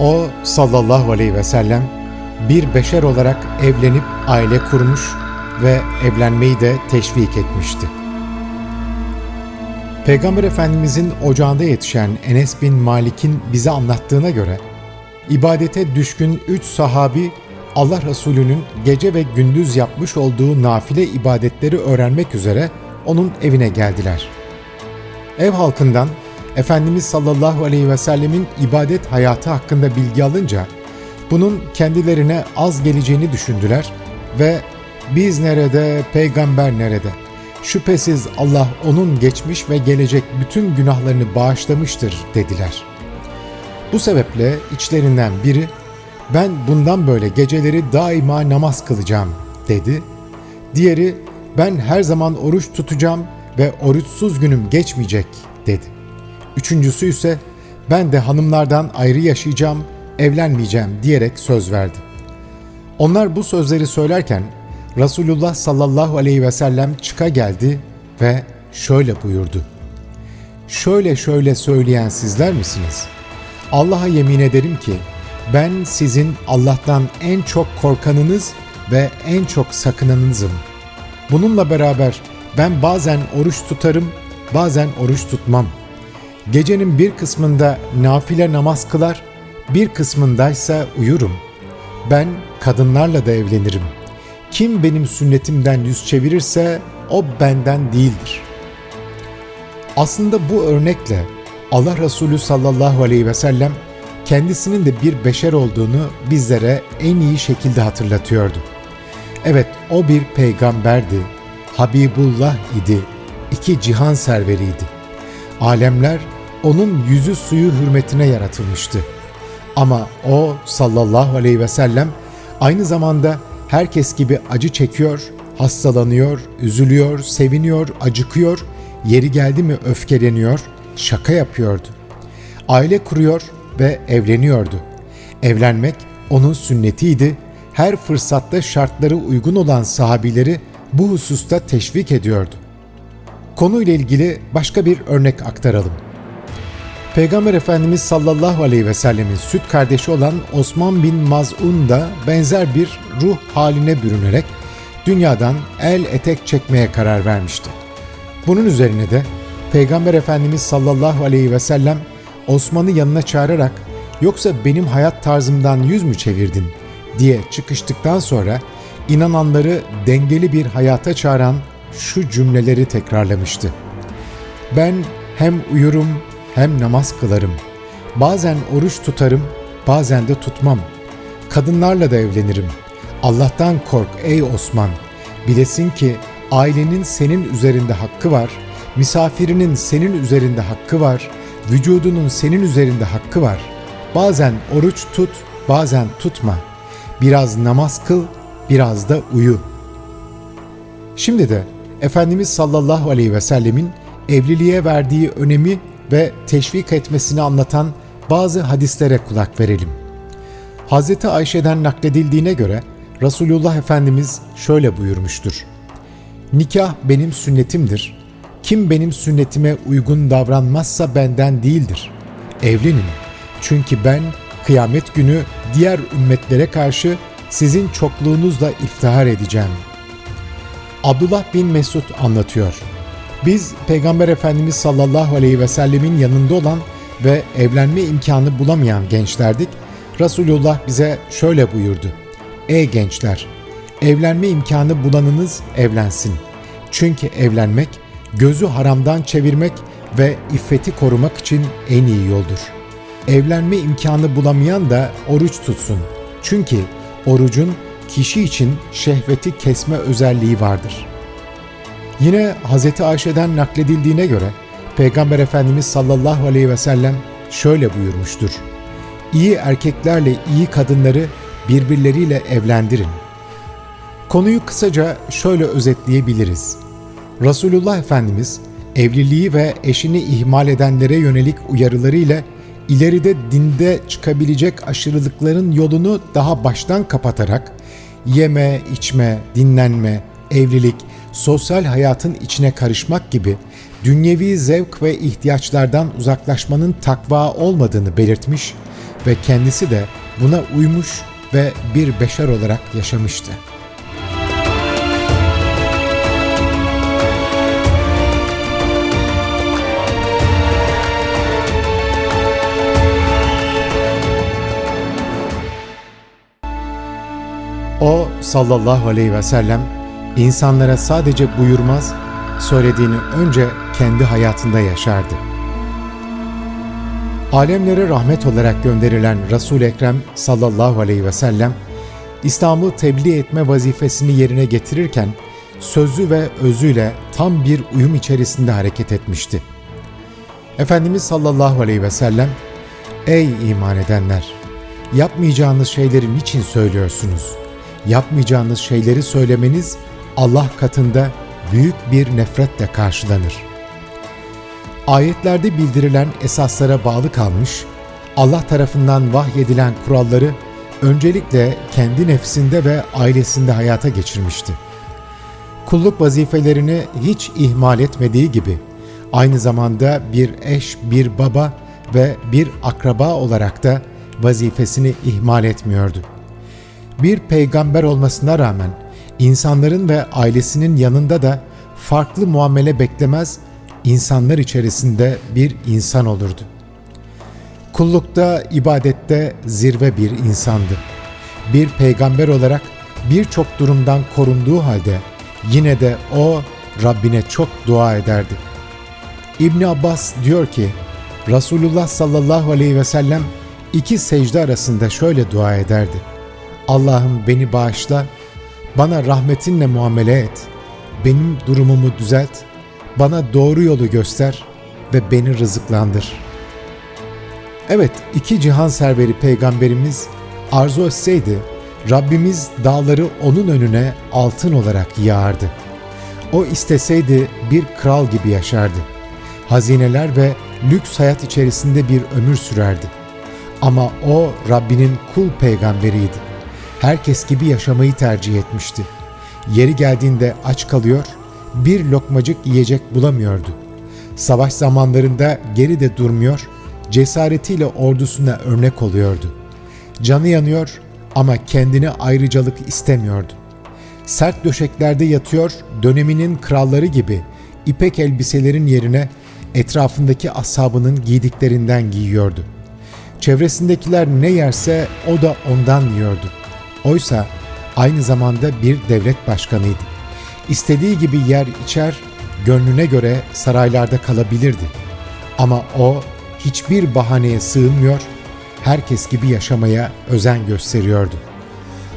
O sallallahu aleyhi ve sellem bir beşer olarak evlenip aile kurmuş ve evlenmeyi de teşvik etmişti. Peygamber Efendimizin ocağında yetişen Enes bin Malik'in bize anlattığına göre ibadete düşkün üç sahabi Allah Resulü'nün gece ve gündüz yapmış olduğu nafile ibadetleri öğrenmek üzere onun evine geldiler. Ev halkından Efendimiz sallallahu aleyhi ve sellemin ibadet hayatı hakkında bilgi alınca bunun kendilerine az geleceğini düşündüler ve biz nerede, peygamber nerede? Şüphesiz Allah onun geçmiş ve gelecek bütün günahlarını bağışlamıştır dediler. Bu sebeple içlerinden biri ben bundan böyle geceleri daima namaz kılacağım dedi. Diğeri ben her zaman oruç tutacağım ve oruçsuz günüm geçmeyecek dedi. Üçüncüsü ise ben de hanımlardan ayrı yaşayacağım, evlenmeyeceğim diyerek söz verdi. Onlar bu sözleri söylerken Resulullah sallallahu aleyhi ve sellem çıka geldi ve şöyle buyurdu. Şöyle şöyle söyleyen sizler misiniz? Allah'a yemin ederim ki ben sizin Allah'tan en çok korkanınız ve en çok sakınanınızım. Bununla beraber ben bazen oruç tutarım, bazen oruç tutmam. Gecenin bir kısmında nafile namaz kılar, bir kısmındaysa uyurum. Ben kadınlarla da evlenirim. Kim benim sünnetimden yüz çevirirse o benden değildir. Aslında bu örnekle Allah Resulü sallallahu aleyhi ve sellem kendisinin de bir beşer olduğunu bizlere en iyi şekilde hatırlatıyordu. Evet o bir peygamberdi, Habibullah idi, iki cihan serveriydi. Alemler onun yüzü suyu hürmetine yaratılmıştı. Ama o sallallahu aleyhi ve sellem aynı zamanda herkes gibi acı çekiyor, hastalanıyor, üzülüyor, seviniyor, acıkıyor, yeri geldi mi öfkeleniyor, şaka yapıyordu. Aile kuruyor ve evleniyordu. Evlenmek onun sünnetiydi. Her fırsatta şartları uygun olan sahabileri bu hususta teşvik ediyordu. Konuyla ilgili başka bir örnek aktaralım. Peygamber Efendimiz sallallahu aleyhi ve sellemin süt kardeşi olan Osman bin Maz'un da benzer bir ruh haline bürünerek dünyadan el etek çekmeye karar vermişti. Bunun üzerine de Peygamber Efendimiz sallallahu aleyhi ve sellem Osman'ı yanına çağırarak yoksa benim hayat tarzımdan yüz mü çevirdin diye çıkıştıktan sonra inananları dengeli bir hayata çağıran şu cümleleri tekrarlamıştı. Ben hem uyurum hem namaz kılarım. Bazen oruç tutarım, bazen de tutmam. Kadınlarla da evlenirim. Allah'tan kork ey Osman. Bilesin ki ailenin senin üzerinde hakkı var, misafirinin senin üzerinde hakkı var, vücudunun senin üzerinde hakkı var. Bazen oruç tut, bazen tutma. Biraz namaz kıl, biraz da uyu. Şimdi de Efendimiz sallallahu aleyhi ve sellemin evliliğe verdiği önemi ve teşvik etmesini anlatan bazı hadislere kulak verelim. Hz. Ayşe'den nakledildiğine göre Resulullah Efendimiz şöyle buyurmuştur. Nikah benim sünnetimdir. Kim benim sünnetime uygun davranmazsa benden değildir. Evlenin. Çünkü ben kıyamet günü diğer ümmetlere karşı sizin çokluğunuzla iftihar edeceğim. Abdullah bin Mesud anlatıyor. Biz Peygamber Efendimiz sallallahu aleyhi ve sellemin yanında olan ve evlenme imkanı bulamayan gençlerdik. Resulullah bize şöyle buyurdu. Ey gençler! Evlenme imkanı bulanınız evlensin. Çünkü evlenmek, gözü haramdan çevirmek ve iffeti korumak için en iyi yoldur. Evlenme imkanı bulamayan da oruç tutsun. Çünkü orucun kişi için şehveti kesme özelliği vardır.'' Yine Hz. Ayşe'den nakledildiğine göre Peygamber Efendimiz sallallahu aleyhi ve sellem şöyle buyurmuştur. İyi erkeklerle iyi kadınları birbirleriyle evlendirin. Konuyu kısaca şöyle özetleyebiliriz. Resulullah Efendimiz evliliği ve eşini ihmal edenlere yönelik uyarılarıyla ileride dinde çıkabilecek aşırılıkların yolunu daha baştan kapatarak yeme, içme, dinlenme, evlilik, sosyal hayatın içine karışmak gibi dünyevi zevk ve ihtiyaçlardan uzaklaşmanın takva olmadığını belirtmiş ve kendisi de buna uymuş ve bir beşer olarak yaşamıştı. O sallallahu aleyhi ve sellem insanlara sadece buyurmaz, söylediğini önce kendi hayatında yaşardı. Alemlere rahmet olarak gönderilen Resul Ekrem sallallahu aleyhi ve sellem İslam'ı tebliğ etme vazifesini yerine getirirken sözü ve özüyle tam bir uyum içerisinde hareket etmişti. Efendimiz sallallahu aleyhi ve sellem Ey iman edenler! Yapmayacağınız şeyleri niçin söylüyorsunuz? Yapmayacağınız şeyleri söylemeniz Allah katında büyük bir nefretle karşılanır. Ayetlerde bildirilen esaslara bağlı kalmış, Allah tarafından vahyedilen kuralları öncelikle kendi nefsinde ve ailesinde hayata geçirmişti. Kulluk vazifelerini hiç ihmal etmediği gibi aynı zamanda bir eş, bir baba ve bir akraba olarak da vazifesini ihmal etmiyordu. Bir peygamber olmasına rağmen insanların ve ailesinin yanında da farklı muamele beklemez, insanlar içerisinde bir insan olurdu. Kullukta, ibadette zirve bir insandı. Bir peygamber olarak birçok durumdan korunduğu halde yine de o Rabbine çok dua ederdi. İbn Abbas diyor ki, Resulullah sallallahu aleyhi ve sellem iki secde arasında şöyle dua ederdi. Allah'ım beni bağışla, bana rahmetinle muamele et, benim durumumu düzelt, bana doğru yolu göster ve beni rızıklandır. Evet, iki cihan serveri peygamberimiz arzu etseydi, Rabbimiz dağları onun önüne altın olarak yağardı. O isteseydi bir kral gibi yaşardı. Hazineler ve lüks hayat içerisinde bir ömür sürerdi. Ama o Rabbinin kul peygamberiydi. Herkes gibi yaşamayı tercih etmişti. Yeri geldiğinde aç kalıyor, bir lokmacık yiyecek bulamıyordu. Savaş zamanlarında geride durmuyor, cesaretiyle ordusuna örnek oluyordu. Canı yanıyor ama kendine ayrıcalık istemiyordu. Sert döşeklerde yatıyor, döneminin kralları gibi ipek elbiselerin yerine etrafındaki ashabının giydiklerinden giyiyordu. Çevresindekiler ne yerse o da ondan yiyordu. Oysa aynı zamanda bir devlet başkanıydı. İstediği gibi yer içer, gönlüne göre saraylarda kalabilirdi. Ama o hiçbir bahaneye sığınmıyor, herkes gibi yaşamaya özen gösteriyordu.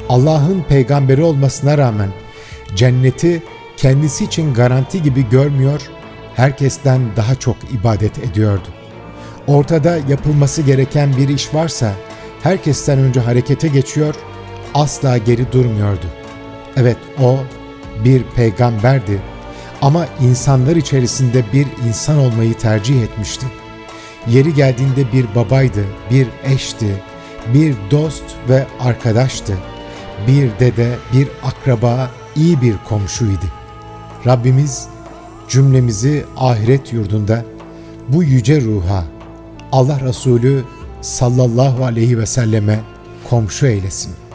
Allah'ın peygamberi olmasına rağmen cenneti kendisi için garanti gibi görmüyor, herkesten daha çok ibadet ediyordu. Ortada yapılması gereken bir iş varsa herkesten önce harekete geçiyor, asla geri durmuyordu. Evet o bir peygamberdi ama insanlar içerisinde bir insan olmayı tercih etmişti. Yeri geldiğinde bir babaydı, bir eşti, bir dost ve arkadaştı. Bir dede, bir akraba, iyi bir komşuydu. Rabbimiz cümlemizi ahiret yurdunda bu yüce ruha Allah Resulü sallallahu aleyhi ve selleme komşu eylesin.''